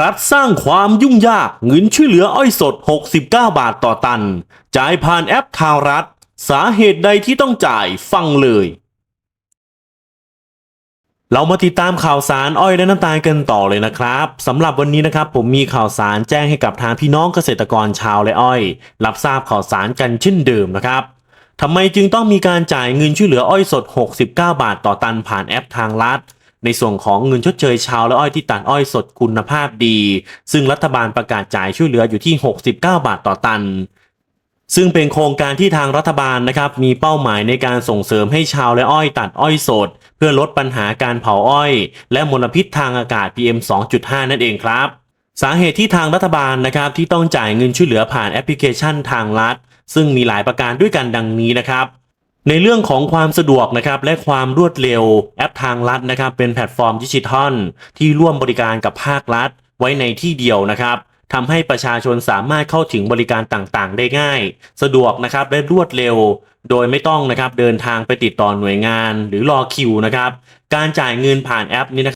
รัฐสร้างความยุ่งยากเงินช่วยเหลืออ้อยสด 69 บาทต่อตัน จ่ายผ่านแอปทางรัฐ สาเหตุใดที่ต้องจ่ายฟังเลย เรามาติดตามข่าวสารอ้อยและน้ำตาลกันต่อเลยนะครับสำหรับวันนี้นะครับผมมีข่าวสารแจ้งให้กับทางพี่น้องเกษตรกรชาวและอ้อย รับทราบข่าวสารกันเช่นเดิมนะครับทำไมจึงต้องมีการจ่ายเงินช่วยเหลืออ้อยสด 69 บาทต่อตันผ่านแอปทางรัฐ ในส่วนของเงินชดเชยชาวและอ้อยที่ตัดอ้อยสดคุณภาพดี ซึ่งรัฐบาลประกาศจ่ายช่วยเหลืออยู่ที่ 69 บาทต่อตันซึ่งเป็นโครงการที่ทางรัฐบาลนะครับมีเป้าหมายในการส่งเสริมให้ชาวและอ้อยตัดอ้อยสด เพื่อลดปัญหาการเผาอ้อย และมลพิษทางอากาศ PM 2.5 นั่นเองครับ สาเหตุที่ทางรัฐบาลนะครับที่ต้องจ่ายเงินช่วยเหลือผ่านแอปพลิเคชันทางรัฐ ซึ่งมีหลายประการด้วยกันดังนี้นะครับ ในเรื่องของความสะดวกนะครับและความรวดเร็วแอปทางรัฐนะครับเป็นแพลตฟอร์มดิจิทัล ที่ร่วมบริการกับภาครัฐ ไว้ในที่เดียวนะครับทำให้ประชาชนสามารถเข้าถึงบริการต่างๆ ได้ง่าย สะดวกนะครับและรวดเร็ว โดยไม่ต้องนะครับเดินทางไปติดต่อหน่วยงาน หรือรอคิวนะครับการจ่ายเงินผ่านแอปนี้นะครับ